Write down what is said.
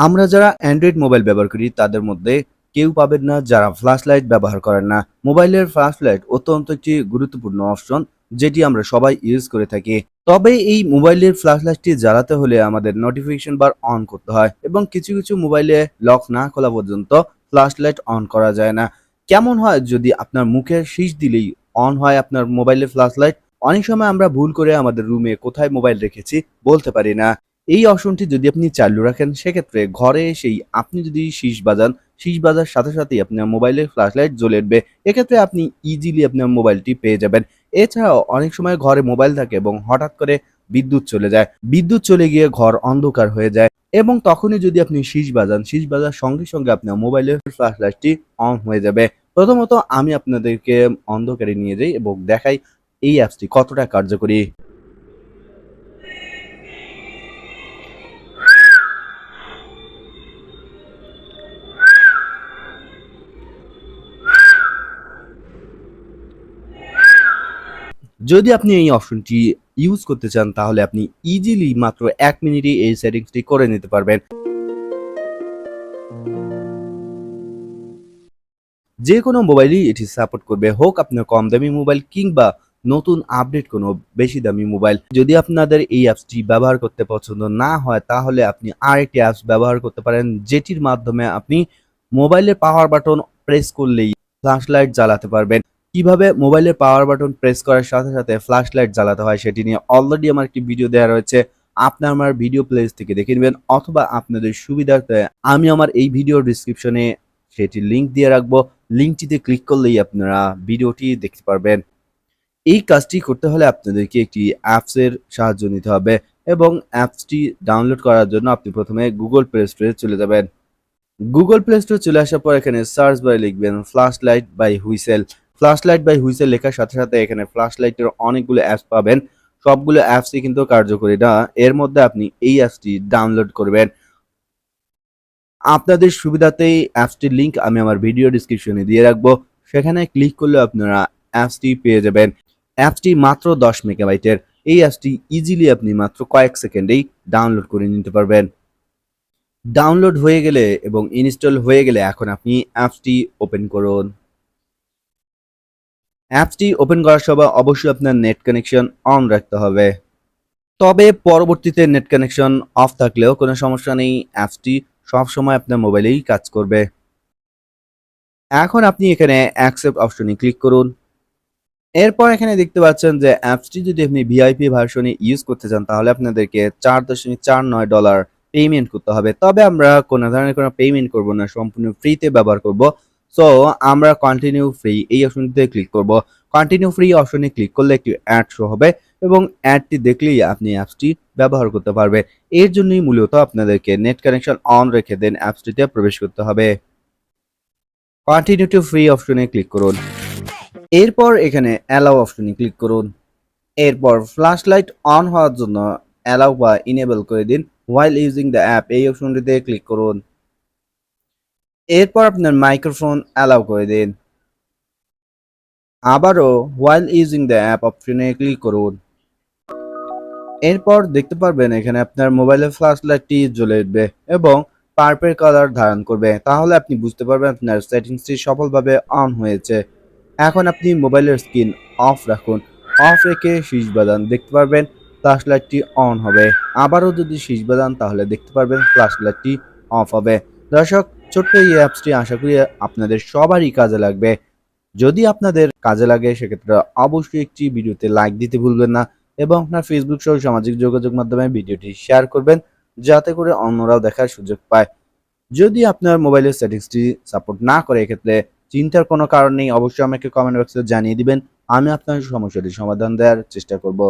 আমরা যারা Android mobile ব্যবহার করি, তাদের মধ্যে কেউ পাবেন না, যারা ফ্ল্যাশ লাইট ব্যবহার করেন না। মোবাইলের ফ্ল্যাশ লাইট অত্যন্ত একটি গুরুত্বপূর্ণ অপশন যেটি আমরা সবাই ইউজ করে থাকি। তবে এই মোবাইলের ফ্ল্যাশ লাইটটি জ্বালাতে হলে আমাদের নোটিফিকেশন বার অন করতে হয় এবং কিছু কিছু মোবাইলে লক না খোলা পর্যন্ত ফ্ল্যাশ লাইট অন করা যায় না। কেমন হয় যদি আপনার মুখের শীষ দিলেই অন হয় আপনার মোবাইলের ফ্ল্যাশ লাইট অনেক সময় আমরা ভুল করে আমাদের রুমে কোথায় মোবাইল রেখেছি বলতে পারি না। এই অপশনটি যদি আপনি চালু রাখেন, সেক্ষেত্রে ঘরে এসেই আপনি যদি শীষ বাজান, শীষ বাজার সাথে সাথেই আপনার মোবাইলের ফ্ল্যাশ লাইট জ্বলে উঠবে। এক্ষেত্রে আপনি ইজিলি আপনার মোবাইলটি পেয়ে যাবেন। এছাড়াও অনেক সময় ঘরে মোবাইল থাকে এবং হঠাৎ করে বিদ্যুৎ চলে যায়। বিদ্যুৎ চলে গিয়ে ঘর অন্ধকার হয়ে যায় এবং তখনই যদি আপনি শীষ বাজান, শীষ বাজার সঙ্গে সঙ্গে আপনার মোবাইলের ফ্ল্যাশ লাইটটি অন হয়ে যাবে। প্রথমত আমি আপনাদেরকে অন্ধকারে নিয়ে যাই এবং দেখাই এই অ্যাপসটি কতটা কার্যকরী। যদি আপনি এই অপশনটি ইউজ করতে চান, তাহলে আপনি ইজিলি মাত্র এক মিনিটে এই সেটিংসটি করে নিতে পারবেন। যে কোনো মোবাইলই এটি সাপোর্ট করবে, হোক আপনার কম দামি মোবাইল কিংবা নতুন আপডেট কোনো বেশি দামি মোবাইল যদি আপনাদের এই অ্যাপসটি ব্যবহার করতে পছন্দ না হয়, তাহলে আপনি আরেকটি অ্যাপস ব্যবহার করতে পারেন, যেটির মাধ্যমে আপনি মোবাইলের পাওয়ার বাটন প্রেস করলেই ফ্ল্যাশ লাইট জ্বালাতে পারবেন। কীভাবে মোবাইলের পাওয়ার বাটন প্রেস করার সাথে সাথে ফ্ল্যাশ লাইট জ্বালাতে হয় সেটি নিয়ে অলরেডি আমার একটি ভিডিও দেওয়া রয়েছে। আপনি আমার ভিডিও প্লেস থেকে দেখে নেবেন অথবা আপনাদের সুবিধার্থে আমি আমার এই ভিডিও ডিসক্রিপশনে সেটি লিংক দিয়ে রাখব। লিঙ্কটিতে ক্লিক করলেই আপনারা ভিডিওটি দেখতে পারবেন। এই কাজটি করতে হলে আপনাদেরকে একটি অ্যাপসের সাহায্য নিতে হবে এবং অ্যাপসটি ডাউনলোড করার জন্য আপনি প্রথমে গুগল প্লে স্টোরে চলে যাবেন। গুগল প্লে স্টোরে চলে আসার পর এখানে সার্চ বারে লিখবেন flash light by whistle flash light by whistle লেখার সাথে সাথে এখানে ফ্ল্যাশ লাইটের অনেকগুলো অ্যাপস পাবেন। সবগুলো অ্যাপসই কিন্তু কার্যকরী না। এর মধ্যে আপনি এই অ্যাপসটি ডাউনলোড করবেন। আপনাদের সুবিধাতেই অ্যাপসটির লিংক আমি আমার ভিডিও ডিসক্রিপশনে দিয়ে রাখব। সেখানে ক্লিক করলে আপনারা অ্যাপসটি পেয়ে যাবেন। অ্যাপসটি মাত্র দশ মেগাবাইটের এই অ্যাপসটি ইজিলি আপনি মাত্র কয়েক সেকেন্ডেই ডাউনলোড করে নিতে পারবেন। ডাউনলোড হয়ে গেলে এবং ইনস্টল হয়ে গেলে এখন আপনি অ্যাপসটি ওপেন করুন। অ্যাপসটি ওপেন করার সময় অবশ্যই আপনার নেট কানেকশন অন রাখতে হবে। তবে পরবর্তীতে নেট কানেকশন অফ থাকলেও কোনো সমস্যা নেই, অ্যাপসটি সবসময় আপনার মোবাইলেই কাজ করবে। এখন আপনি এখানে অ্যাকসেপ্ট অপশনে ক্লিক করুন। এরপর এখানে দেখতে পাচ্ছেন যে অ্যাপসটি যদি আপনি ভিআইপি ভার্সনে ইউজ করতে চান, তাহলে আপনাদেরকে চার দশমিক চার নয় ডলার পেমেন্ট করতে হবে। তবে আমরা কোনো ধরনের কোনো পেমেন্ট করব না, সম্পূর্ণ ফ্রিতে ব্যবহার করব। সো আমরা কন্টিনিউ ফ্রি এই অপশনটিতে ক্লিক করব। কন্টিনিউ ফ্রি অপশনে ক্লিক করলে একটি অ্যাড শো হবে এবং অ্যাডটি দেখলেই আপনি অ্যাপসটি ব্যবহার করতে পারবেন এর জন্যই মূলত আপনাদেরকে নেট কানেকশন অন রেখে দেন অ্যাপসটিতে প্রবেশ করতে হবে। কন্টিনিউ টু ফ্রি অপশনে ক্লিক করুন। এরপর এখানে অ্যালাউ অপশনে ক্লিক করুন। এরপর ফ্ল্যাশ লাইট অন হওয়ার জন্য অ্যালাউ বা ইনেবল করে দিন। হোয়াইল ইউজিং দ্য অ্যাপ এই অপশনটিতে ক্লিক করুন। এরপর আপনার মাইক্রোফোন অ্যালাউ করে দিন। আবারও হোয়াইল ইউজিং দ্য অ্যাপ অপশনে ক্লিক করুন। এরপর দেখতে পারবেন এখানে আপনার মোবাইলের ফ্ল্যাশ লাইটটি জ্বলে উঠবে এবং পার্পেল কালার ধারণ করবে। তাহলে আপনি বুঝতে পারবেন আপনার সেটিংসটি সফলভাবে অন হয়েছে। এখন আপনি মোবাইলের স্ক্রিন অফ রাখুন। অফ রেখে শীষ বাদান, দেখতে পারবেন ফ্ল্যাশ লাইটটি অন হবে। আবারও যদি শীষ বাদান, তাহলে দেখতে পারবেন ফ্ল্যাশ লাইটটি অফ হবে। দর্শক ছোট্ট এই অ্যাপসটি আশা করি আপনাদের সবারই কাজে লাগবে। যদি আপনাদের কাজে লাগে, সেক্ষেত্রে অবশ্যই একটি ভিডিওতে লাইক দিতে ভুলবেন না এবং আপনার ফেসবুক সহ সামাজিক যোগাযোগ মাধ্যমে ভিডিওটি শেয়ার করবেন, যাতে করে অন্যরাও দেখার সুযোগ পায়। যদি আপনার মোবাইলের সেটিংসটি সাপোর্ট না করে, এক্ষেত্রে চিন্তার কোনো কারণ নেই। অবশ্যই আমাকে কমেন্ট বক্সে জানিয়ে দিবেন। আমি আপনার সমস্যাটি সমাধান দেওয়ার চেষ্টা করব।